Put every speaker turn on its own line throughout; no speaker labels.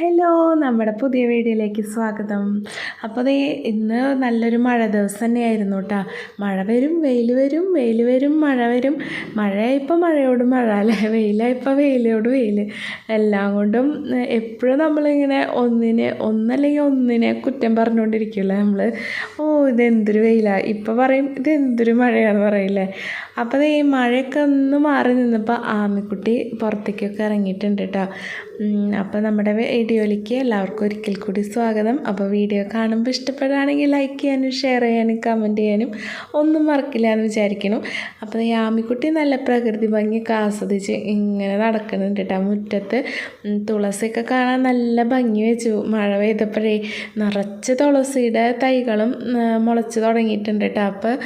Hello നമ്മുടെ പുതിയ വീഡിയോയിലേക്ക് സ്വാഗതം. അപ്പോൾ അതേ ഇന്ന് നല്ലൊരു മഴ ദിവസം തന്നെയായിരുന്നു കേട്ടോ. മഴ വരും വെയിൽ വരും വെയിൽ വരും മഴ വരും. മഴയായപ്പോൾ മഴയോട് മഴ അല്ലേ? വെയിലായപ്പോൾ വെയിലോട് വെയിൽ. എല്ലാം കൊണ്ടും എപ്പോഴും നമ്മളിങ്ങനെ ഒന്നിനെ ഒന്നല്ലെങ്കിൽ ഒന്നിനെ കുറ്റം പറഞ്ഞുകൊണ്ടിരിക്കില്ല നമ്മൾ ഓ ഇതെന്തൊരു വെയിലാണ് ഇപ്പോൾ പറയും ഇതെന്തൊരു മഴയാണെന്ന് പറയില്ലേ? അപ്പോൾ ഈ മഴയൊക്കെ ഒന്ന് മാറി നിന്നപ്പോൾ ആമിക്കുട്ടി പുറത്തേക്കൊക്കെ ഇറങ്ങിയിട്ടുണ്ട് കേട്ടോ. അപ്പോൾ നമ്മുടെ വീഡിയോയിലേക്ക് എല്ലാവർക്കും ഒരിക്കൽ കൂടി സ്വാഗതം. അപ്പോൾ വീഡിയോ കാണുമ്പോൾ ഇഷ്ടപ്പെടുകയാണെങ്കിൽ ലൈക്ക് ചെയ്യാനും ഷെയർ ചെയ്യാനും കമന്റ് ചെയ്യാനും ഒന്നും മറക്കില്ല എന്ന് വിചാരിക്കണം അപ്പോൾ യാമിക്കുട്ടി നല്ല പ്രകൃതി ഭംഗിയൊക്കെ ആസ്വദിച്ച് ഇങ്ങനെ നടക്കുന്നുണ്ട് കേട്ടോ മുറ്റത്ത്. തുളസിയൊക്കെ കാണാൻ നല്ല ഭംഗി വെച്ചു. മഴ പെയ്തപ്പോഴേ നിറച്ച് തുളസിയുടെ തൈകളും മുളച്ച് തുടങ്ങിയിട്ടുണ്ട് കേട്ടോ അപ്പോൾ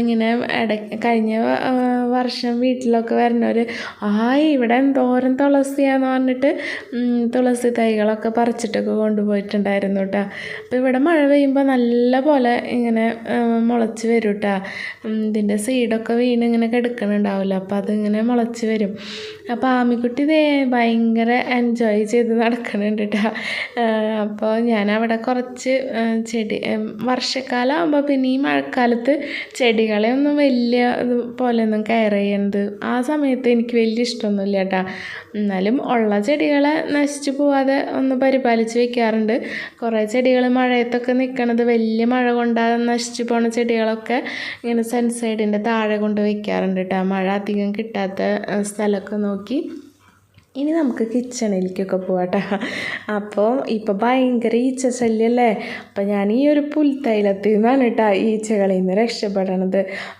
ഇങ്ങനെ ഇട കഴിഞ്ഞ വർഷം വീട്ടിലൊക്കെ വരുന്നവർ ആയി ഇവിടെ എന്തോരം തുളസിയാന്ന് പറഞ്ഞിട്ട് തുളസി തൈകളൊക്കെ പറിച്ചിട്ടൊക്കെ കൊണ്ടുപോയിട്ടുണ്ടായിരുന്നു കേട്ടോ അപ്പോൾ ഇവിടെ മഴ പെയ്യുമ്പോൾ നല്ല പോലെ ഇങ്ങനെ മുളച്ച് വരും കേട്ടോ ഇതിന്റെ സീഡൊക്കെ വീണ് ഇങ്ങനെ കിടക്കണുണ്ടാവില്ല അപ്പോൾ അതിങ്ങനെ മുളച്ച് വരും. അപ്പോൾ ആമിക്കുട്ടി ഇതേ ഭയങ്കര എൻജോയ് ചെയ്ത് നടക്കണുണ്ട് കേട്ടോ അപ്പോൾ ഞാനവിടെ കുറച്ച് ചെടി വർഷക്കാലം ആകുമ്പോൾ പിന്നെ ഈ മഴക്കാലത്ത് ചെടികളെ ഒന്നും വലിയ പോലെയൊന്നും കെയർ ചെയ്യുന്നത് ആ സമയത്ത് എനിക്ക് വലിയ ഇഷ്ടമൊന്നുമില്ല കേട്ടോ. എന്നാലും ഉള്ള ചെടികളെ നശിച്ചു പോവാതെ ഒന്ന് പരിപാലിച്ച് വെക്കാറുണ്ട്. കുറേ ചെടികൾ മഴയത്തൊക്കെ നിൽക്കണത് വലിയ മഴ കൊണ്ടാതെ നശിച്ചു പോണ ചെടികളൊക്കെ ഇങ്ങനെ സൺസൈഡിന്റെ താഴെ കൊണ്ട് വയ്ക്കാറുണ്ട് കേട്ടോ. മഴ അധികം കിട്ടാത്ത സ്ഥലമൊക്കെ നോക്കി. ഇനി നമുക്ക് കിച്ചണിലേക്കൊക്കെ പോവാട്ടോ. അപ്പോൾ ഇപ്പോൾ ഭയങ്കര ഈച്ച ശല്യല്ലേ അപ്പോൾ ഞാൻ ഈ ഒരു പുൽത്തൈലത്തിൽ നിന്നാണ് കേട്ടോ ഈച്ചകളിൽ നിന്ന് രക്ഷപ്പെടണത്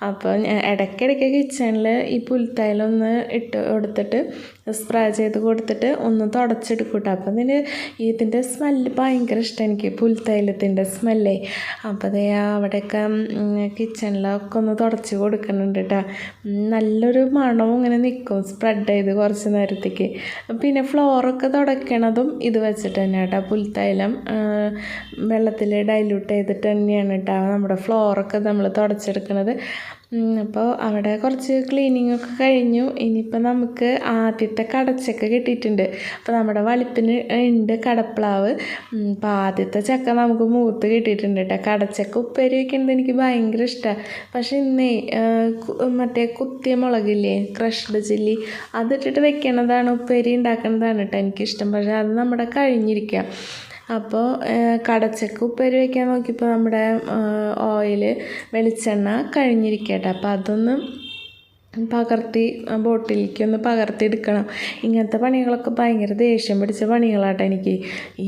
അപ്പോൾ ഇടയ്ക്കിടയ്ക്ക് കിച്ചണിൽ ഈ പുൽത്തൈലം ഒന്ന് ഇട്ട് കൊടുത്തിട്ട് സ്പ്രേ ചെയ്ത് കൊടുത്തിട്ട് ഒന്ന് തുടച്ചെടുക്കൂട്ടോ. അപ്പം ഇതിന് ഇതിന്റെ സ്മെല്ല് ഭയങ്കര ഇഷ്ടം എനിക്ക്. പുൽത്തൈലത്തിന്റെ സ്മെല്ലേ അപ്പോൾ അതേ അവിടെയൊക്കെ കിച്ചണിലൊക്കെ ഒന്ന് തുടച്ച് കൊടുക്കുന്നുണ്ട് കേട്ടോ. നല്ലൊരു മണവും ഇങ്ങനെ നിൽക്കും സ്പ്രെഡ് ചെയ്ത് കുറച്ച് നേരത്തേക്ക്. പിന്നെ ഫ്ലോറൊക്കെ തുടയ്ക്കണതും ഇത് വെച്ചിട്ട് തന്നെ കേട്ടോ. പുൽത്തൈലം വെള്ളത്തിൽ ഡൈല്യൂട്ട് ചെയ്തിട്ട് തന്നെയാണ് കേട്ടോ. നമ്മുടെ ഫ്ലോറൊക്കെ നമ്മൾ തുടച്ചെടുക്കുന്നത് അപ്പോൾ അവിടെ കുറച്ച് ക്ലീനിങ് ഒക്കെ കഴിഞ്ഞു. ഇനിയിപ്പോൾ നമുക്ക് ആദ്യത്തെ കടച്ചക്ക കിട്ടിയിട്ടുണ്ട്. അപ്പോൾ നമ്മുടെ വളിപ്പിന് ഉണ്ട് കടപ്ലാവ്. അപ്പോൾ ആദ്യത്തെ ചക്ക നമുക്ക് മൂത്ത് കിട്ടിയിട്ടുണ്ട് കേട്ടോ കടച്ചക്ക ഉപ്പേരി വയ്ക്കുന്നത് എനിക്ക് ഭയങ്കര ഇഷ്ടമാണ് പക്ഷെ ഇന്നേ മറ്റേ കുത്തിയ മുളകില്ലേ ക്രഷ്ഡ് ചില്ലി അതിട്ടിട്ട് വെക്കണതാണ് ഉപ്പേരി ഉണ്ടാക്കുന്നതാണ് കേട്ടോ എനിക്കിഷ്ടം. പക്ഷേ അത് നമ്മുടെ കഴിഞ്ഞിരിക്കുക അപ്പോൾ കടച്ചക്ക ഉപ്പേരി വയ്ക്കാൻ നോക്കിയപ്പോൾ നമ്മുടെ ഓയിൽ വെളിച്ചെണ്ണ കഴിഞ്ഞിരിക്കട്ടെ. അപ്പോൾ അതൊന്ന് പകർത്തി ബോട്ടിലേക്ക് ഒന്ന് പകർത്തി എടുക്കണം ഇങ്ങനത്തെ പണികളൊക്കെ ഭയങ്കര ദേഷ്യം പിടിച്ച പണികളാട്ടോ എനിക്ക്.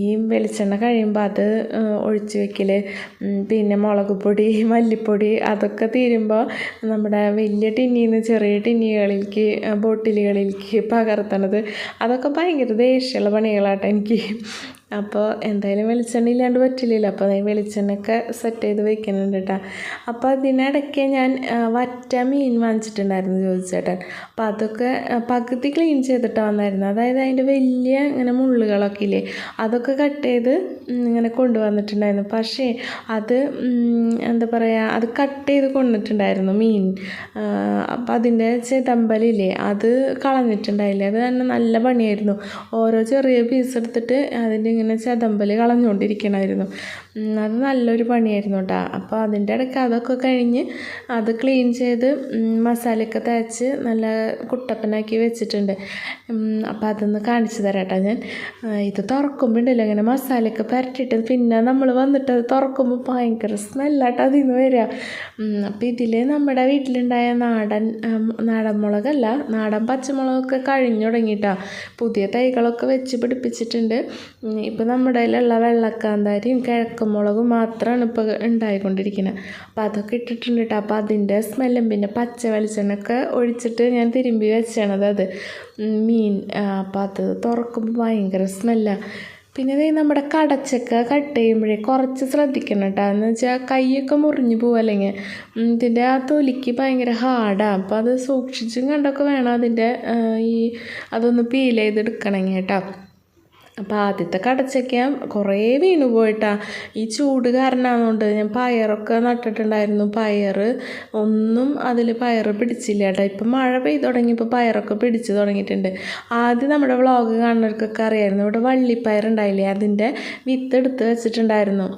ഈ വെളിച്ചെണ്ണ കഴിയുമ്പോൾ അത് ഒഴിച്ചു വെക്കൽ പിന്നെ മുളക് പൊടി മല്ലിപ്പൊടി അതൊക്കെ തീരുമ്പോൾ നമ്മുടെ വലിയ ടിന്നിയിൽ നിന്ന് ചെറിയ ടിന്നികളിലേക്ക് ബോട്ടിലുകളിലേക്ക് പകർത്തണത് അതൊക്കെ ഭയങ്കര ദേഷ്യമുള്ള പണികളാട്ടോ എനിക്ക്. അപ്പോൾ എന്തായാലും വെളിച്ചെണ്ണ ഇല്ലാണ്ട് പറ്റില്ലല്ലോ. അപ്പോൾ അതായത് വെളിച്ചെണ്ണയൊക്കെ സെറ്റ് ചെയ്ത് വെക്കുന്നുണ്ട് കേട്ടോ അപ്പോൾ അതിനിടയ്ക്ക് ഞാൻ വറ്റ മീൻ വാങ്ങിച്ചിട്ടുണ്ടായിരുന്നു ചോദിച്ചേട്ടൻ അപ്പോൾ അതൊക്കെ പകുതി ക്ലീൻ ചെയ്തിട്ട് വന്നായിരുന്നു. അതായത് അതിന്റെ വലിയ ഇങ്ങനെ മുള്ളുകളൊക്കെ ഇല്ലേ അതൊക്കെ കട്ട് ചെയ്ത് ഇങ്ങനെ കൊണ്ടുവന്നിട്ടുണ്ടായിരുന്നു. പക്ഷേ അത് എന്താ പറയുക അത് കട്ട് ചെയ്ത് കൊണ്ടിട്ടുണ്ടായിരുന്നു മീൻ. അപ്പോൾ അതിന്റെ ചെതമ്പലില്ലേ അത് കളഞ്ഞിട്ടുണ്ടായില്ലേ. അത് തന്നെ നല്ല പണിയായിരുന്നു. ഓരോ ചെറിയ പീസ് എടുത്തിട്ട് അതിന്റെ ഇങ്ങനെ ചതമ്പൽ കളഞ്ഞുകൊണ്ടിരിക്കണമായിരുന്നു അത് നല്ലൊരു പണിയായിരുന്നു കേട്ടോ അപ്പോൾ അതിന്റെ ഇടയ്ക്ക് അതൊക്കെ കഴിഞ്ഞ് അത് ക്ലീൻ ചെയ്ത് മസാലയൊക്കെ തേച്ച് നല്ല കുട്ടപ്പനാക്കി വെച്ചിട്ടുണ്ട്. അപ്പോൾ അതൊന്ന് കാണിച്ചു തരാം കേട്ടോ ഞാൻ ഇത് തുറക്കുമ്പോൾ ഉണ്ടല്ലോ ഇങ്ങനെ മസാലയൊക്കെ പുരട്ടിയിട്ട് പിന്നെ നമ്മൾ വന്നിട്ട് അത് തുറക്കുമ്പോൾ ഭയങ്കര സ്മെല്ലാട്ടോ അതിൽ നിന്ന് വരിക അപ്പോൾ ഇതിൽ നമ്മുടെ വീട്ടിലുണ്ടായ നാടൻ നാടൻ മുളകല്ല നാടൻ പച്ചമുളകൊക്കെ കഴിഞ്ഞു തുടങ്ങിയിട്ടാണ് പുതിയ തൈകളൊക്കെ വെച്ച് പിടിപ്പിച്ചിട്ടുണ്ട്. ഇപ്പോൾ നമ്മുടെ കയ്യിലുള്ള വെള്ളക്കാന്താരിയും കിഴക്കുമുളകും മാത്രമാണ് ഇപ്പോൾ ഉണ്ടായിക്കൊണ്ടിരിക്കുന്നത് അപ്പോൾ അതൊക്കെ ഇട്ടിട്ടുണ്ട് കേട്ടോ അപ്പോൾ അതിന്റെ സ്മെല്ലും പിന്നെ പച്ച വെളിച്ചെണ്ണൊക്കെ ഒഴിച്ചിട്ട് ഞാൻ തിരുമ്പി വെച്ചണത് അത്. മീൻ അപ്പോൾ അത് തുറക്കുമ്പോൾ ഭയങ്കര സ്മെല്ലാണ് പിന്നെ ഇത് നമ്മുടെ കടച്ചക്ക കട്ട് ചെയ്യുമ്പോഴേ കുറച്ച് ശ്രദ്ധിക്കണം കേട്ടോ എന്ന് വെച്ചാൽ കൈയൊക്കെ മുറിഞ്ഞു പോകും ഇതിന്റെ ആ തൊലിക്ക് ഭയങ്കര ഹാർഡാണ് അപ്പോൾ അത് സൂക്ഷിച്ചും കണ്ടൊക്കെ വേണം അതിന്റെ ഈ അതൊന്ന് പീൽ ചെയ്തെടുക്കണമെങ്കിൽ കേട്ടോ അപ്പോൾ ആദ്യത്തെ കടച്ചക്ക കുറേ വീണു പോയിട്ടാ. ഈ ചൂട് കാരണമാകുന്നുണ്ട് ഞാൻ പയറൊക്കെ നട്ടിട്ടുണ്ടായിരുന്നു. പയർ ഒന്നും അതിൽ പയർ പിടിച്ചില്ല കേട്ടോ. ഇപ്പം മഴ പെയ്ത് തുടങ്ങിയപ്പോൾ പയറൊക്കെ പിടിച്ച് തുടങ്ങിയിട്ടുണ്ട്. ആദ്യം നമ്മുടെ വ്ളോഗ് കാണുന്നവർക്കൊക്കെ അറിയായിരുന്നു. ഇവിടെ വള്ളിപ്പയർ ഉണ്ടായില്ലേ? അതിന്റെ വിത്ത് എടുത്ത് വെച്ചിട്ടുണ്ടായിരുന്നു.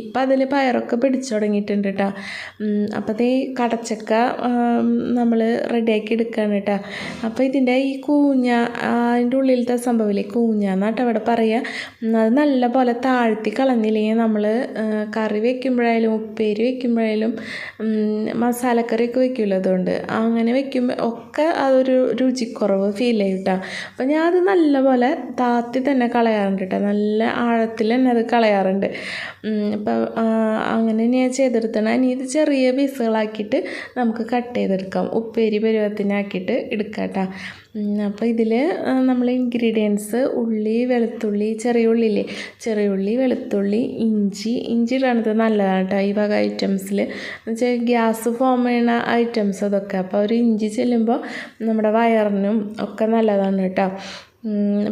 ഇപ്പം അതിൽ പയറൊക്കെ പിടിച്ചു തുടങ്ങിയിട്ടുണ്ട് കേട്ടോ. അപ്പോൾ ഈ കടച്ചക്ക നമ്മൾ റെഡിയാക്കി എടുക്കുകയാണ് കേട്ടോ. അപ്പോൾ ഇതിന്റെ ഈ കൂഞ്ഞ അതിന്റെ ഉള്ളിലത്തെ സംഭവമില്ലേ കൂഞ്ഞ എന്നാട്ടോ പറയുക അത് നല്ല പോലെ താഴ്ത്തി കളഞ്ഞില്ലെങ്കിൽ നമ്മൾ കറി വെക്കുമ്പോഴായാലും ഉപ്പേരി വെക്കുമ്പോഴായാലും മസാലക്കറിയൊക്കെ വെക്കുമല്ലോ അതുകൊണ്ട്. അങ്ങനെ വെക്കുമ്പോൾ ഒക്കെ അതൊരു രുചിക്കുറവ് ഫീൽ ചെയ്യും കേട്ടോ അപ്പോൾ ഞാൻ അത് നല്ലപോലെ താത്തി തന്നെ കളയാറുണ്ട് കേട്ടോ. നല്ല ആഴത്തിൽ തന്നെ അത് കളയാറുണ്ട്. അപ്പം അങ്ങനെ ഞാൻ ചെയ്തെടുത്തണം ഇനി ഇത് ചെറിയ പീസുകളാക്കിയിട്ട് നമുക്ക് കട്ട് ചെയ്തെടുക്കാം. ഉപ്പേരി പരുവത്തിനാക്കിയിട്ട് എടുക്കാം കേട്ടോ അപ്പോൾ ഇതിൽ നമ്മൾ ഇൻഗ്രീഡിയൻസ് ഉള്ളി വെളുത്തുള്ളി ചെറിയ ഉള്ളിയില്ലേ ചെറിയ ഉള്ളി വെളുത്തുള്ളി ഇഞ്ചി ഇഞ്ചി ഇടണത് നല്ലതാണ് കേട്ടോ ഈ വക ഐറ്റംസിൽ എന്നുവെച്ചാൽ ഗ്യാസ് ഫോം ചെയ്യുന്ന ഐറ്റംസ് അതൊക്കെ. അപ്പോൾ ഒരു ഇഞ്ചി ചെല്ലുമ്പോൾ നമ്മുടെ വയറിനും ഒക്കെ നല്ലതാണ് കേട്ടോ.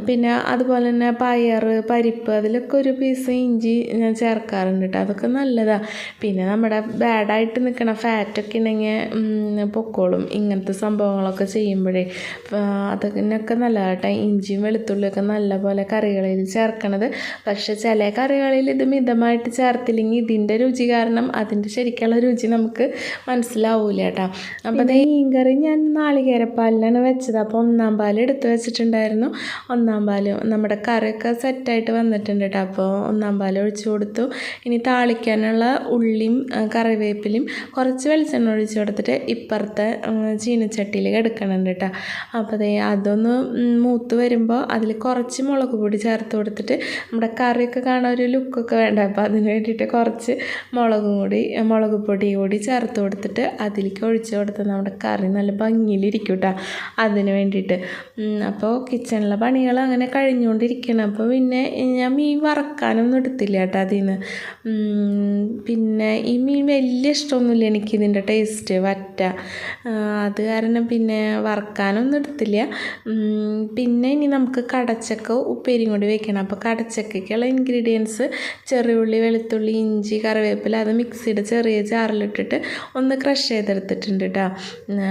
പിന്നെ അതുപോലെ തന്നെ പയർ പരിപ്പ് അതിലൊക്കെ ഒരു പീസ് ഇഞ്ചി ഞാൻ ചേർക്കാറുണ്ട് കേട്ടോ അതൊക്കെ നല്ലതാണ് പിന്നെ നമ്മുടെ ബാഡായിട്ട് നിൽക്കണ ഫാറ്റൊക്കെ ഉണ്ടെങ്കിൽ പൊക്കോളും. ഇങ്ങനത്തെ സംഭവങ്ങളൊക്കെ ചെയ്യുമ്പോഴേ അതിനൊക്കെ നല്ലതാണ് കേട്ടോ ഇഞ്ചിയും വെളുത്തുള്ളിയൊക്കെ നല്ലപോലെ കറികളിൽ ചേർക്കണത്. പക്ഷേ ചില കറികളിൽ ഇത് മിതമായിട്ട് ചേർത്തില്ലെങ്കിൽ ഇതിന്റെ രുചി കാരണം അതിന്റെ ശരിക്കുള്ള രുചി നമുക്ക് മനസ്സിലാവൂല കേട്ടോ അപ്പോൾ അതേ മീൻകറി ഞാൻ നാളികേരപ്പാലിലാണ് വെച്ചത്. അപ്പോൾ ഒന്നാം പാൽ എടുത്ത് വെച്ചിട്ടുണ്ടായിരുന്നു. ഒന്നാം പാൽ നമ്മുടെ കറിയൊക്കെ സെറ്റായിട്ട് വന്നിട്ടുണ്ട് കേട്ടോ അപ്പോൾ ഒന്നാം പാൽ ഒഴിച്ചു കൊടുത്തു. ഇനി താളിക്കാനുള്ള ഉള്ളിയും കറിവേപ്പിലയും കുറച്ച് വെളിച്ചെണ്ണ ഒഴിച്ചു കൊടുത്തിട്ട് ഇപ്പുറത്തെ ചീനച്ചട്ടിയിൽ എടുക്കണുണ്ട് കേട്ടോ അപ്പോൾ അതേ അതൊന്ന് മൂത്ത് വരുമ്പോൾ അതിൽ കുറച്ച് മുളക് പൊടി ചേർത്ത് കൊടുത്തിട്ട് നമ്മുടെ കറിയൊക്കെ കാണാൻ ഒരു ലുക്കൊക്കെ വേണ്ട. അപ്പോൾ അതിന് വേണ്ടിയിട്ട് കുറച്ച് മുളകും കൂടി മുളക് പൊടി കൂടി ചേർത്ത് കൊടുത്തിട്ട് അതിലേക്ക് ഒഴിച്ച് കൊടുത്ത് നമ്മുടെ കറി നല്ല ഭംഗിയിലിരിക്കും കേട്ടോ അതിന് വേണ്ടിയിട്ട്. അപ്പോൾ കിച്ചണിൽ ഉള്ള പണികൾ അങ്ങനെ കഴിഞ്ഞുകൊണ്ടിരിക്കണം അപ്പോൾ പിന്നെ ഞാൻ മീൻ വറക്കാനൊന്നും എടുത്തില്ല കേട്ടോ അതിൽ നിന്ന് പിന്നെ ഈ മീൻ വലിയ ഇഷ്ടമൊന്നുമില്ല എനിക്കിതിന്റെ ടേസ്റ്റ് വറ്റ. അത് കാരണം പിന്നെ വറക്കാനൊന്നും എടുത്തില്ല. പിന്നെ ഇനി നമുക്ക് കടച്ചക്ക ഉപ്പേരിയും കൂടി വെക്കണം. അപ്പോൾ കടച്ചക്കയ്ക്കുള്ള ഇൻഗ്രീഡിയൻസ് ചെറിയുള്ളി വെളുത്തുള്ളി ഇഞ്ചി കറിവേപ്പില അത് മിക്സിയുടെ ചെറിയ ജാറിലിട്ടിട്ട് ഒന്ന് ക്രഷ് ചെയ്തെടുത്തിട്ടുണ്ട് കേട്ടോ.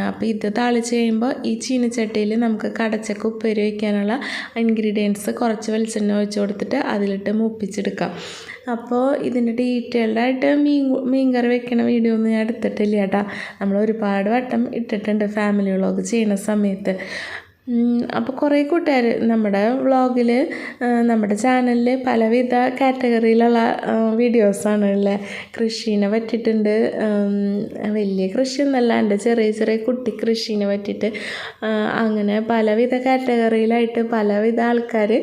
അപ്പോൾ ഇത് താളിച്ച് കഴിയുമ്പോൾ ഈ ചീനച്ചട്ടിയിൽ നമുക്ക് കടച്ചക്ക ഉപ്പേരി വയ്ക്കാനുള്ള ഇൻഗ്രീഡിയൻസ് കുറച്ച് വെളിച്ചെണ്ണ ഒഴിച്ച് കൊടുത്തിട്ട് അതിലിട്ട് മുപ്പിച്ചെടുക്കാം. അപ്പോൾ ഇതിന്റെ ഡീറ്റെയിൽഡായിട്ട് മീൻ മീൻ കറി വെക്കണ വീഡിയോ ഒന്നും ഞാൻ എടുത്തിട്ടില്ല കേട്ടോ നമ്മൾ ഒരുപാട് വട്ടം ഇട്ടിട്ടുണ്ട് ഫാമിലി വ്ളോഗ് ചെയ്യുന്ന സമയത്ത്. അപ്പോൾ കുറേ കൂട്ടുകാർ നമ്മുടെ വ്ളോഗിൽ നമ്മുടെ ചാനലിൽ പലവിധ കാറ്റഗറിയിലുള്ള വീഡിയോസാണ് ഉള്ളത് കൃഷീനെ പറ്റിയിട്ടുണ്ട് വലിയ കൃഷിയൊന്നല്ല എന്റെ ചെറിയ ചെറിയ കുട്ടി കൃഷീനെ പറ്റിയിട്ട് അങ്ങനെ പലവിധ കാറ്റഗറിയിലായിട്ട് പലവിധ ആൾക്കാർ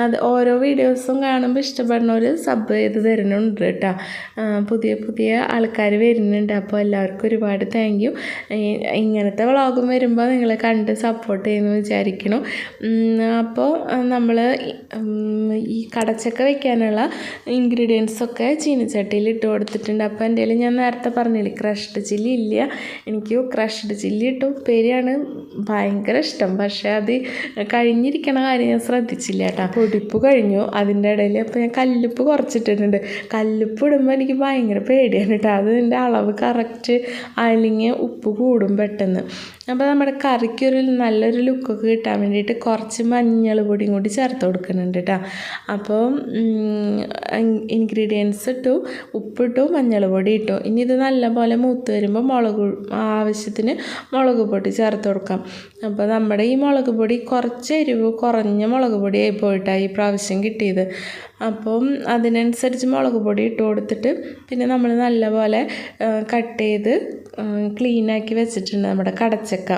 അത് ഓരോ വീഡിയോസും കാണുമ്പോൾ ഇഷ്ടപ്പെടുന്നവർ സബ് ചെയ്ത് തരുന്നുണ്ട് കേട്ടോ. പുതിയ പുതിയ ആൾക്കാർ വരുന്നുണ്ട് അപ്പോൾ എല്ലാവർക്കും ഒരുപാട് താങ്ക് യു ഇങ്ങനത്തെ വ്ളോഗും വരുമ്പോൾ നിങ്ങൾ കണ്ട് സപ്പോർട്ട് ചെയ്യുന്നു വിചാരിക്കണം. അപ്പോൾ നമ്മൾ ഈ കടച്ചക്ക വെക്കാനുള്ള ഇൻഗ്രീഡിയൻസൊക്കെ ചീനിച്ചട്ടിയിൽ ഇട്ട് കൊടുത്തിട്ടുണ്ട്. അപ്പോൾ എന്റെ ഞാൻ നേരത്തെ പറഞ്ഞില്ലേ ക്രഷ്ഡ് ചില്ലി ഇല്ല. എനിക്ക് ക്രഷ്ഡ് ചില്ലി ഇട്ട് ഉപ്പേരിയാണ് ഭയങ്കര ഇഷ്ടം. പക്ഷേ അത് കഴിഞ്ഞിരിക്കണ കാര്യം ഞാൻ ശ്രദ്ധിച്ചില്ല കേട്ടോ. പൊടിപ്പ് കഴിഞ്ഞു. അതിന്റെ ഇടയിൽ അപ്പോൾ ഞാൻ കല്ലുപ്പ് കുറച്ചിട്ടിട്ടുണ്ട്. കല്ലുപ്പ് ഇടുമ്പോൾ എനിക്ക് ഭയങ്കര പേടിയാണ് കേട്ടോ. അതിന്റെ അളവ് കറക്റ്റ് അല്ലെങ്കിൽ ഉപ്പ് കൂടും പെട്ടെന്ന്. അപ്പോൾ നമ്മുടെ കറിക്കൊരു നല്ലൊരു ലുക്കൊക്കെ കിട്ടാൻ വേണ്ടിയിട്ട് കുറച്ച് മഞ്ഞൾ പൊടിയും കൂടി ചേർത്ത് കൊടുക്കുന്നുണ്ട് കേട്ടോ അപ്പോൾ ഇൻഗ്രീഡിയൻസ് ഇട്ടു ഉപ്പിട്ടു മഞ്ഞൾ പൊടി ഇട്ടു. ഇനി ഇത് നല്ലപോലെ മൂത്ത് വരുമ്പോൾ മുളക് ആവശ്യത്തിന് മുളക് പൊടി ചേർത്ത് കൊടുക്കാം. അപ്പോൾ നമ്മുടെ ഈ മുളക് പൊടി കുറച്ച് എരിവ് കുറഞ്ഞ മുളക് പൊടിയായി പോയിട്ടാണ് ഈ പ്രാവശ്യം കിട്ടിയത്. അപ്പം അതിനനുസരിച്ച് മുളക് പൊടി ഇട്ട് കൊടുത്തിട്ട് പിന്നെ നമ്മൾ നല്ലപോലെ കട്ട് ചെയ്ത് ക്ലീനാക്കി വെച്ചിട്ടുണ്ട് നമ്മുടെ കടച്ചക്ക.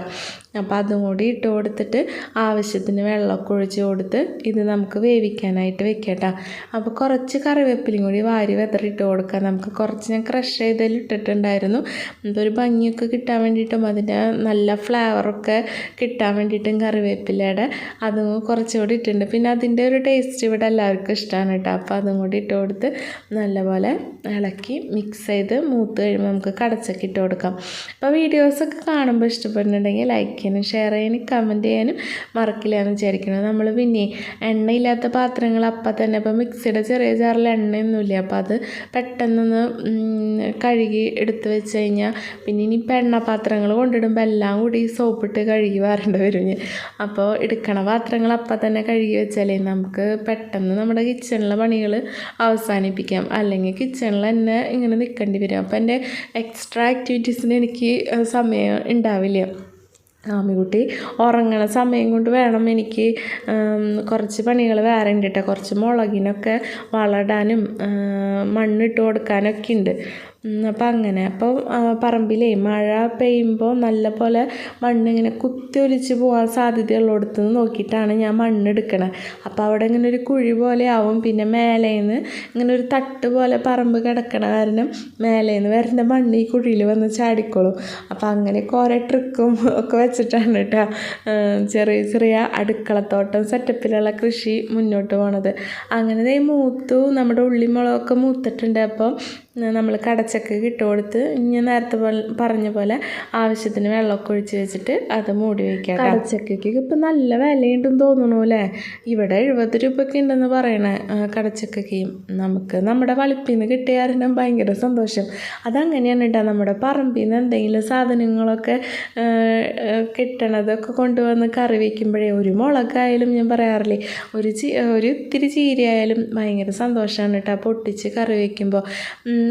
അപ്പോൾ അതും കൂടി ഇട്ട് കൊടുത്തിട്ട് ആവശ്യത്തിന് വെള്ളമൊക്കെ ഒഴിച്ച് കൊടുത്ത് ഇത് നമുക്ക് വേവിക്കാനായിട്ട് വെക്കട്ടോ. അപ്പോൾ കുറച്ച് കറിവേപ്പിലയും കൂടി വാരി വെതറിട്ട് കൊടുക്കാം. നമുക്ക് കുറച്ച് ഞാൻ ക്രഷ് ചെയ്തതിൽ ഇട്ടിട്ടുണ്ടായിരുന്നു. ഒരു ഭംഗിയൊക്കെ കിട്ടാൻ വേണ്ടിയിട്ടും അതിന്റെ നല്ല ഫ്ലേവറൊക്കെ കിട്ടാൻ വേണ്ടിയിട്ടും കറിവേപ്പിലയുടെ അതും കുറച്ചുകൂടി ഇട്ടിട്ടുണ്ട്. പിന്നെ അതിന്റെ ഒരു ടേസ്റ്റ് ഇവിടെ എല്ലാവർക്കും ഇഷ്ടമാണ് കേട്ടോ. അപ്പോൾ അതും കൂടി ഇട്ട് കൊടുത്ത് നല്ലപോലെ ഇളക്കി മിക്സ് ചെയ്ത് മൂത്ത് കഴിയുമ്പോൾ നമുക്ക് കടച്ചൊക്കെ ഇട്ട് കൊടുക്കാം. അപ്പോൾ വീഡിയോസൊക്കെ കാണുമ്പോൾ ഇഷ്ടപ്പെടുന്നുണ്ടെങ്കിൽ ലൈക്ക് ചെയ്യാനും ഷെയർ ചെയ്യാനും കമന്റ് ചെയ്യാനും മറക്കില്ല എന്ന് വിചാരിക്കുന്നത്. നമ്മൾ പിന്നെ എണ്ണയില്ലാത്ത പാത്രങ്ങൾ അപ്പം തന്നെ ഇപ്പം മിക്സിയുടെ ചെറിയ ജാറിൽ എണ്ണയൊന്നുമില്ല അപ്പം അത് പെട്ടെന്നൊന്ന് കഴുകി എടുത്ത് വെച്ച് കഴിഞ്ഞാൽ പിന്നെ ഇനിയിപ്പോൾ എണ്ണ പാത്രങ്ങൾ കൊണ്ടിടുമ്പോൾ എല്ലാം കൂടി സോപ്പിട്ട് കഴുകി വരേണ്ടി വരും. അപ്പോൾ എടുക്കണ പാത്രങ്ങൾ അപ്പം തന്നെ കഴുകി വെച്ചാലേ നമുക്ക് പെട്ടെന്ന് നമ്മുടെ കിച്ചണിലെ പണികൾ അവസാനിപ്പിക്കാം. അല്ലെങ്കിൽ കിച്ചണിൽ തന്നെ ഇങ്ങനെ നിൽക്കേണ്ടി വരും. അപ്പം എന്റെ എക്സ്ട്രാ ആക്ടിവിറ്റീസിന് എനിക്ക് സമയം ഉണ്ടാവില്ല. ആമിക്കുട്ടി ഉറങ്ങണ സമയം കൊണ്ട് വേണം എനിക്ക് കുറച്ച് പണികൾ വേറെ ഉണ്ട് കുറച്ച് മുളകിനൊക്കെ വളടാനും മണ്ണിട്ട് കൊടുക്കാനൊക്കെ ഉണ്ട്. അപ്പം അങ്ങനെ. അപ്പോൾ പറമ്പിലെ മഴ പെയ്യുമ്പോൾ നല്ല പോലെ മണ്ണിങ്ങനെ കുത്തി ഒലിച്ച് പോകാൻ സാധ്യതയുള്ളിടത്ത് നിന്ന് നോക്കിയിട്ടാണ് ഞാൻ മണ്ണെടുക്കണത് അപ്പോൾ അവിടെ ഇങ്ങനെ ഒരു കുഴി പോലെ ആവും. പിന്നെ മേലേന്ന് ഇങ്ങനെ ഒരു തട്ട് പോലെ പറമ്പ് കിടക്കണ കാരണം മേലേന്ന് വരുന്ന മണ്ണ് ഈ കുഴിയിൽ വന്ന് ചാടിക്കോളും. അപ്പോൾ അങ്ങനെ കുറേ ട്രിക്കും ഒക്കെ വെച്ചിട്ടാണ് കേട്ടോ ചെറിയ ചെറിയ അടുക്കളത്തോട്ടം സെറ്റപ്പിലുള്ള കൃഷി മുന്നോട്ട് പോണത്. അങ്ങനെ മൂത്തു നമ്മുടെ ഉള്ളിമുളകൊക്കെ മൂത്തിട്ടുണ്ട്. അപ്പോൾ നമ്മൾ കടച്ചക്ക ഇട്ട് കൊടുത്ത് ഞാൻ നേരത്തെ പറഞ്ഞ പോലെ ആവശ്യത്തിന് വെള്ളമൊക്കെ ഒഴിച്ച് വെച്ചിട്ട് അത് മൂടി വയ്ക്കാം കടച്ചക്കയ്ക്ക് ഇപ്പം നല്ല വിലയുണ്ടെന്ന് തോന്നുന്നു അല്ലേ? ഇവിടെ എഴുപത് രൂപയ്ക്ക് ഉണ്ടെന്ന് പറയണേ കടച്ചക്കയ്ക്ക് നമുക്ക് നമ്മുടെ വളിപ്പിൽ നിന്ന് കിട്ടിയ ഭയങ്കര സന്തോഷം. അതങ്ങനെയാണ് കേട്ടോ നമ്മുടെ പറമ്പിൽ നിന്ന് എന്തെങ്കിലും സാധനങ്ങളൊക്കെ കിട്ടണതൊക്കെ കൊണ്ടുവന്ന് കറി വയ്ക്കുമ്പോഴേ ഒരു മുളകായാലും ഞാൻ പറയാറില്ലേ ഒരു ഒരു ഇത്തിരി ചീരയായാലും ഭയങ്കര സന്തോഷമാണ് കേട്ടോ പൊട്ടിച്ച് കറി വയ്ക്കുമ്പോൾ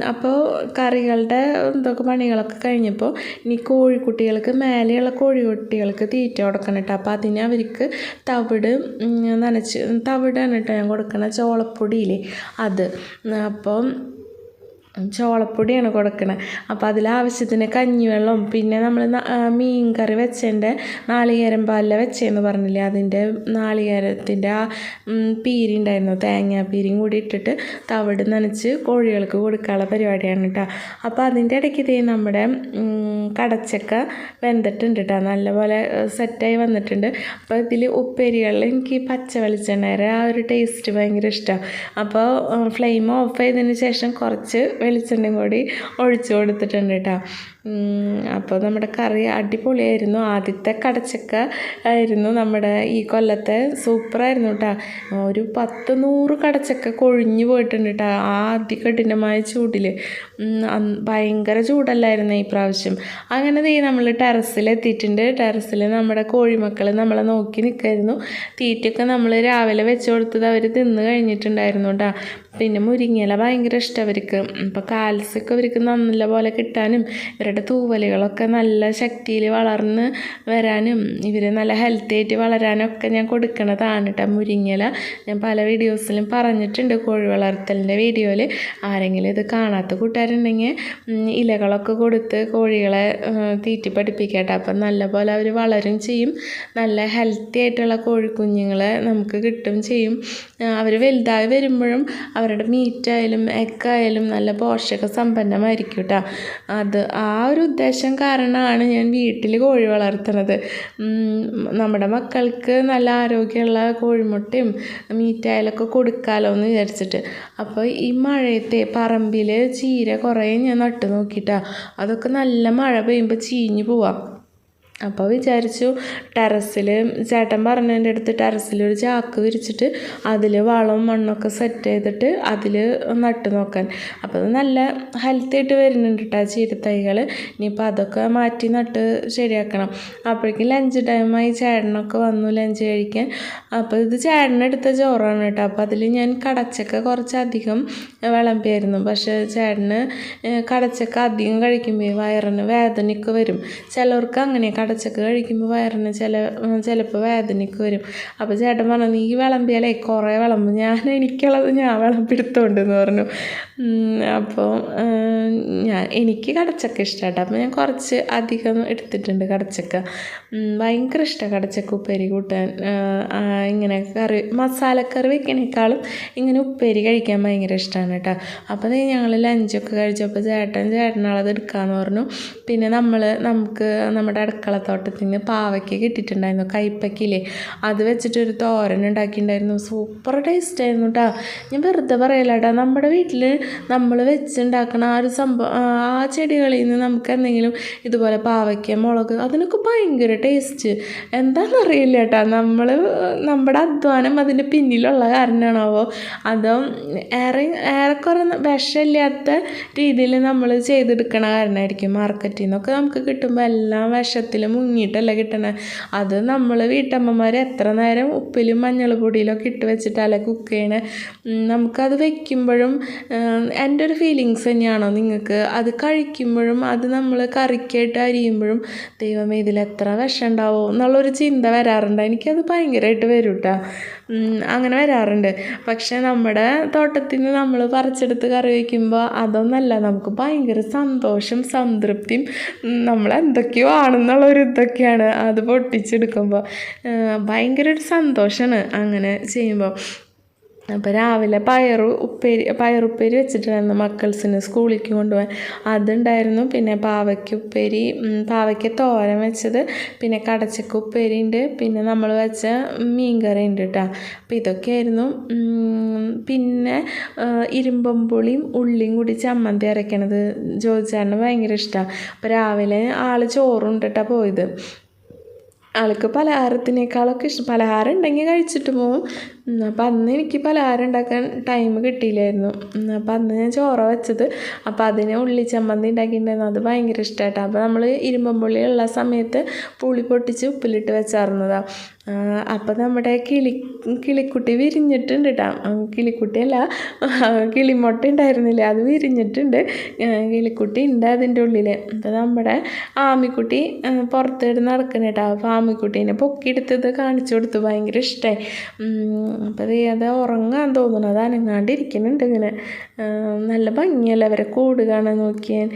അപ്പോൾ കറികളുടെ എന്തൊക്കെ പണികളൊക്കെ കഴിഞ്ഞപ്പോൾ ഇനി കോഴിക്കുട്ടികൾക്ക് മേലെയുള്ള കോഴിക്കുട്ടികൾക്ക് തീറ്റ കൊടുക്കണം കേട്ടോ അപ്പോൾ അതിന് അവർക്ക് തവിട് നനച്ച് തവിടാണ് കേട്ടോ ഞാൻ കൊടുക്കണ ചോളപ്പൊടിയില്ലേ അത്. അപ്പം ചോളപ്പൊടിയാണ് കൊടുക്കുന്നത് അപ്പോൾ അതിലാവശ്യത്തിന് കഞ്ഞിവെള്ളം പിന്നെ നമ്മൾ മീൻ കറി വെച്ചതിന്റെ നാളികേരം പാലിൽ വെച്ചതെന്ന് പറഞ്ഞില്ലേ? അതിന്റെ നാളികേരത്തിന്റെ ആ പീരി ഉണ്ടായിരുന്നു. തേങ്ങാ പീരിയും കൂടി ഇട്ടിട്ട് തവിട് നനച്ച് കോഴികൾക്ക് കൊടുക്കാനുള്ള പരിപാടിയാണ് കേട്ടോ. അപ്പോൾ അതിന്റെ ഇടയ്ക്ക് ഇതേ നമ്മുടെ കടച്ചക്ക വെന്തിട്ടുണ്ട് കേട്ടോ. നല്ലപോലെ സെറ്റായി വന്നിട്ടുണ്ട്. അപ്പോൾ ഇതിൽ ഉപ്പേരികളിൽ എനിക്ക് പച്ച വെളിച്ചെണ്ണയുടെ ആ ഒരു ടേസ്റ്റ് ഭയങ്കര ഇഷ്ടമാണ് അപ്പോൾ ഫ്ലെയിം ഓഫ് ചെയ്തതിന് ശേഷം കുറച്ച് വെളിച്ചെണ്ണയും കൂടി ഒഴിച്ചു കൊടുത്തിട്ടുണ്ട് കേട്ടോ. അപ്പോൾ നമ്മുടെ കറി അടിപൊളിയായിരുന്നു. ആദ്യത്തെ കടച്ചക്ക ആയിരുന്നു നമ്മുടെ ഈ കൊല്ലത്തെ. സൂപ്പറായിരുന്നു കേട്ടോ ഒരു പത്ത് നൂറ് കടച്ചക്ക കൊഴിഞ്ഞു പോയിട്ടുണ്ട് കേട്ടോ ആ അതികഠിനമായ ചൂടിൽ ഭയങ്കര ചൂടല്ലായിരുന്നു ഈ പ്രാവശ്യം. അങ്ങനെ ദേ നമ്മൾ ടെറസിലെത്തിയിട്ടുണ്ട് ടെറസിൽ നമ്മുടെ കോഴിമക്കൾ നമ്മളെ നോക്കി നിൽക്കായിരുന്നു തീറ്റയൊക്കെ നമ്മൾ രാവിലെ വെച്ച് കൊടുത്തത് അവർ തിന്ന് കഴിഞ്ഞിട്ടുണ്ടായിരുന്നു കേട്ടോ പിന്നെ മുരിങ്ങയില ഭയങ്കര ഇഷ്ടം അവർക്ക് ഇപ്പോൾ കാൽസ്യമൊക്കെ അവർക്ക് നല്ല പോലെ കിട്ടാനും ഇവരുടെ തൂവലുകളൊക്കെ നല്ല ശക്തിയിൽ വളർന്ന് വരാനും ഇവർ നല്ല ഹെൽത്തി ആയിട്ട് വളരാനൊക്കെ ഞാൻ കൊടുക്കുന്നതാണ് കേട്ടോ മുരിങ്ങല ഞാൻ പല വീഡിയോസിലും പറഞ്ഞിട്ടുണ്ട് കോഴി വളർത്തലിന്റെ വീഡിയോയിൽ ആരെങ്കിലും ഇത് കാണാത്ത കൂട്ടുകാരുണ്ടെങ്കിൽ ഇലകളൊക്കെ കൊടുത്ത് കോഴികളെ തീറ്റി പഠിപ്പിക്കട്ടെ അപ്പം നല്ലപോലെ അവർ വളരും ചെയ്യും. നല്ല ഹെൽത്തി ആയിട്ടുള്ള കോഴിക്കുഞ്ഞുങ്ങളെ നമുക്ക് കിട്ടും ചെയ്യും. അവർ വലുതായി വരുമ്പോഴും അവരുടെ മീറ്റായാലും എഗ്ഗായാലും നല്ല പോഷക സമ്പന്നമായിരിക്കും കേട്ടോ അത് ആ ഒരു ഉദ്ദേശം കാരണമാണ് ഞാൻ വീട്ടിൽ കോഴി വളർത്തുന്നത്. നമ്മുടെ മക്കൾക്ക് നല്ല ആരോഗ്യമുള്ള കോഴിമുട്ടയും മീറ്റായാലൊക്കെ കൊടുക്കാമല്ലോ എന്ന് വിചാരിച്ചിട്ട്. അപ്പോൾ ഈ മഴയത്തെ പറമ്പിൽ ചീര കുറേ ഞാൻ നട്ടു നോക്കിയിട്ടാണ് അതൊക്കെ നല്ല മഴ പെയ്യുമ്പോൾ ചീഞ്ഞു പോവാം. അപ്പോൾ വിചാരിച്ചു ടെറസിൽ ചേട്ടൻ പറഞ്ഞതിന്റെ അടുത്ത് ടെറസിൽ ഒരു ചാക്ക് വിരിച്ചിട്ട് അതിൽ വളവും മണ്ണൊക്കെ സെറ്റ് ചെയ്തിട്ട് അതിൽ നട്ട് നോക്കാൻ. അപ്പോൾ അത് നല്ല ഹെൽത്തി ആയിട്ട് വരുന്നുണ്ട് കേട്ടോ ചീരത്തൈകൾ ഇനിയിപ്പോൾ അതൊക്കെ മാറ്റി നട്ട് ശരിയാക്കണം. അപ്പോഴേക്കും ലഞ്ച് ടൈമായി ചേട്ടനൊക്കെ വന്നു ലഞ്ച് കഴിക്കാൻ. അപ്പോൾ ഇത് ചേട്ടനെടുത്ത ചോറാണ് കേട്ടോ അപ്പോൾ അതിൽ ഞാൻ കടച്ചൊക്കെ കുറച്ചധികം വിളമ്പിയായിരുന്നു. പക്ഷേ ചേട്ടന് കടച്ചൊക്കെ അധികം കഴിക്കുമ്പോൾ വയറിന് വേദനയൊക്കെ വരും. ചിലവർക്ക് അങ്ങനെ കടച്ചക്ക കഴിക്കുമ്പോൾ വയറിന് ചില ചിലപ്പോൾ വേദനയ്ക്ക് വരും. അപ്പോൾ ചേട്ടൻ പറഞ്ഞു നീ വിളമ്പിയാലേ കുറേ വിളമ്പ്. ഞാൻ എനിക്കുള്ളത് ഞാൻ വിളമ്പെടുത്തോണ്ടെന്ന് പറഞ്ഞു. അപ്പോൾ ഞാൻ എനിക്ക് കടച്ചക്ക ഇഷ്ടമാട്ടോ അപ്പോൾ ഞാൻ കുറച്ച് അധികം എടുത്തിട്ടുണ്ട് കടച്ചക്ക. ഭയങ്കര ഇഷ്ടമാണ് കടച്ചക്ക ഉപ്പേരി കൂട്ടാൻ. ഇങ്ങനെ കറി മസാലക്കറി വെക്കണേക്കാളും ഇങ്ങനെ ഉപ്പേരി കഴിക്കാൻ ഭയങ്കര ഇഷ്ടമാണ് കേട്ടോ. അപ്പോൾ ഞങ്ങൾ ലഞ്ചൊക്കെ കഴിച്ചപ്പോൾ ചേട്ടൻ ചേട്ടനാളത് എടുക്കാമെന്ന് പറഞ്ഞു. പിന്നെ നമ്മൾ നമുക്ക് നമ്മുടെ അടുക്കള അടുക്കളത്തോട്ടത്തിൽ നിന്ന് പാവയ്ക്ക് കിട്ടിയിട്ടുണ്ടായിരുന്നു കൈപ്പക്കില്ലേ അത് വെച്ചിട്ടൊരു തോരൻ ഉണ്ടാക്കിയിട്ടുണ്ടായിരുന്നു. സൂപ്പർ ടേസ്റ്റ് ആയിരുന്നു കേട്ടോ ഞാൻ വെറുതെ പറയലാട്ടോ നമ്മുടെ വീട്ടിൽ നമ്മൾ വെച്ചുണ്ടാക്കണ ആ ഒരു സംഭവം ആ ചെടികളിൽ നിന്ന് നമുക്ക് എന്തെങ്കിലും ഇതുപോലെ പാവയ്ക്ക മുളക് അതിനൊക്കെ ഭയങ്കര ടേസ്റ്റ് എന്താണെന്നറിയില്ല കേട്ടോ നമ്മൾ നമ്മുടെ അധ്വാനം അതിന്റെ പിന്നിലുള്ള കാരണമാണാവോ അതോ ഏറെ ഏറെക്കുറെ വിഷമില്ലാത്ത രീതിയിൽ നമ്മൾ ചെയ്തെടുക്കണ കാരണമായിരിക്കും മാർക്കറ്റിൽ നിന്നൊക്കെ നമുക്ക് കിട്ടുമ്പോൾ എല്ലാം വിഷത്തിൽ മുങ്ങിയിട്ടല്ല കിട്ടണേ? അത് നമ്മൾ വീട്ടമ്മമാർ എത്ര നേരം ഉപ്പിലും മഞ്ഞൾ പൊടിയിലൊക്കെ ഇട്ട് വെച്ചിട്ടല്ല കുക്ക് ചെയ്യണേ? നമുക്കത് വെക്കുമ്പോഴും എന്റെ ഒരു ഫീലിങ്സ് തന്നെയാണോ നിങ്ങൾക്ക്? അത് കഴിക്കുമ്പോഴും അത് നമ്മൾ കറിക്കായിട്ട് അരിയുമ്പോഴും ദൈവമേ ഇതിൽ എത്ര വിഷം ഉണ്ടാവോ എന്നുള്ളൊരു ചിന്ത വരാറുണ്ട്. എനിക്കത് ഭയങ്കരമായിട്ട് വരും കേട്ടോ അങ്ങനെ വരാറുണ്ട്. പക്ഷെ നമ്മുടെ തോട്ടത്തിൽ നിന്ന് നമ്മൾ പറിച്ചെടുത്ത് കറി വയ്ക്കുമ്പോൾ അതൊന്നല്ല നമുക്ക് ഭയങ്കര സന്തോഷം സംതൃപ്തിയും നമ്മൾ എന്തൊക്കെയോ ആണെന്നുള്ളൊരു ഇതൊക്കെയാണ്. അത് പൊട്ടിച്ചെടുക്കുമ്പോൾ ഭയങ്കര ഒരു സന്തോഷമാണ് അങ്ങനെ ചെയ്യുമ്പോൾ അപ്പോൾ രാവിലെ പയറ് ഉപ്പേരി പയറുപ്പേരി വെച്ചിട്ടുണ്ടായിരുന്നു മക്കൾസിന് സ്കൂളിലേക്ക് കൊണ്ടുപോകാൻ. അതുണ്ടായിരുന്നു. പിന്നെ പാവയ്ക്ക ഉപ്പേരി പാവയ്ക്ക് തോരൻ വെച്ചത്. പിന്നെ കടച്ചക്ക ഉപ്പേരി ഉണ്ട്. പിന്നെ നമ്മൾ വെച്ച മീൻകറി ഉണ്ട് കേട്ടോ അപ്പോൾ ഇതൊക്കെയായിരുന്നു. പിന്നെ ഇരുമ്പമ്പുളിയും ഉള്ളിയും കൂടി ചമ്മന്തി അരയ്ക്കണത് ജോജാറിന് ഭയങ്കര ഇഷ്ടമാണ് അപ്പോൾ രാവിലെ ആൾ ചോറുണ്ട് കേട്ടോ പോയത്. ആൾക്ക് പലഹാരത്തിനേക്കാളൊക്കെ ഇഷ്ടം. പലഹാരം ഉണ്ടെങ്കിൽ കഴിച്ചിട്ട് പോവും. അപ്പം അന്ന് എനിക്ക് പലഹാരം ഉണ്ടാക്കാൻ ടൈം കിട്ടിയില്ലായിരുന്നു. അപ്പം അന്ന് ഞാൻ ചോറ വെച്ചത്. അപ്പം അതിന് ഉള്ളി ചമ്മന്തി ഉണ്ടാക്കിയിട്ടുണ്ടായിരുന്നു. അത് ഭയങ്കര ഇഷ്ടമായിട്ടാണ് അപ്പോൾ നമ്മൾ ഇരുമ്പമ്പുള്ളി ഉള്ള സമയത്ത് പുളി പൊട്ടിച്ച് ഉപ്പിലിട്ട് വെച്ചാർന്നതാണ് അപ്പം നമ്മുടെ കിളി കിളിക്കുട്ടി വിരിഞ്ഞിട്ടുണ്ട് കേട്ടോ കിളിക്കുട്ടിയല്ല കിളിമുട്ട ഉണ്ടായിരുന്നില്ലേ? അത് വിരിഞ്ഞിട്ടുണ്ട്. കിളിക്കുട്ടി ഉണ്ട് അതിന്റെ ഉള്ളിൽ അപ്പം നമ്മുടെ ആമിക്കുട്ടി ആ, പുറത്ത് കിടന്ന് നടക്കുന്ന കേട്ടോ. അപ്പോൾ ആമിക്കുട്ടീനെ പൊക്കിയെടുത്തത് കാണിച്ചു കൊടുത്തു. ഭയങ്കര ഇഷ്ടമായി അപ്പോൾ അത് ഉറങ്ങാൻ തോന്നുന്നു. അത് അനങ്ങാണ്ടിരിക്കുന്നുണ്ട് ഇങ്ങനെ. നല്ല ഭംഗിയല്ല അവരെ കൂട് കാണാൻ നോക്കിയാൽ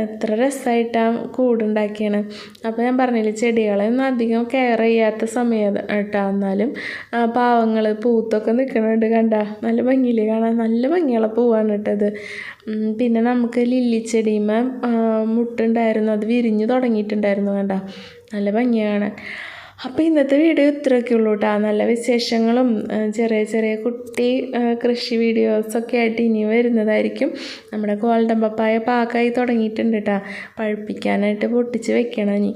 എത്ര രസമായിട്ടാണ് കൂടുണ്ടാക്കിയാണ് അപ്പോൾ ഞാൻ പറഞ്ഞില്ല ചെടികളെ ഒന്നും അധികം കെയർ ചെയ്യാത്ത സമയം കേട്ടോ. എന്നാലും പാവങ്ങൾ പൂത്തൊക്കെ നിൽക്കുന്നുണ്ട് കണ്ട. നല്ല ഭംഗിയിൽ കാണാൻ? നല്ല ഭംഗിയുള്ള പൂവാണ് കേട്ടത് പിന്നെ നമുക്ക് ലില്ലിച്ചെടിയുമ മുട്ടുണ്ടായിരുന്നു. അത് വിരിഞ്ഞ് തുടങ്ങിയിട്ടുണ്ടായിരുന്നു കണ്ട. നല്ല ഭംഗിയാണ്. അപ്പോൾ ഇന്നത്തെ വീഡിയോ ഇത്രയൊക്കെ ഉള്ളൂ കേട്ടോ നല്ല വിശേഷങ്ങളും ചെറിയ ചെറിയ കുട്ടി കൃഷി വീഡിയോസൊക്കെ ആയിട്ട് ഇനി വരുന്നതായിരിക്കും. നമ്മുടെ ഗോൾഡൻ പപ്പായ പാക്കായി തുടങ്ങിയിട്ടുണ്ട് കേട്ടോ പഴുപ്പിക്കാനായിട്ട് പൊട്ടിച്ച് വെക്കണം ഇനി.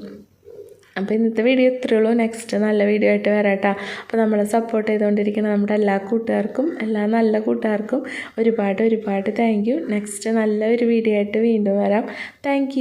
അപ്പോൾ ഇന്നത്തെ വീഡിയോ ഇത്രയേ ഉള്ളൂ. നെക്സ്റ്റ് നല്ല വീഡിയോ ആയിട്ട് വരാം കേട്ടോ അപ്പോൾ നമ്മളെ സപ്പോർട്ട് ചെയ്തുകൊണ്ടിരിക്കുന്ന നമ്മുടെ എല്ലാ കൂട്ടുകാർക്കും എല്ലാ നല്ല കൂട്ടുകാർക്കും ഒരുപാട് ഒരുപാട് താങ്ക് നെക്സ്റ്റ് നല്ല ഒരു വീഡിയോ ആയിട്ട് വീണ്ടും വരാം. താങ്ക്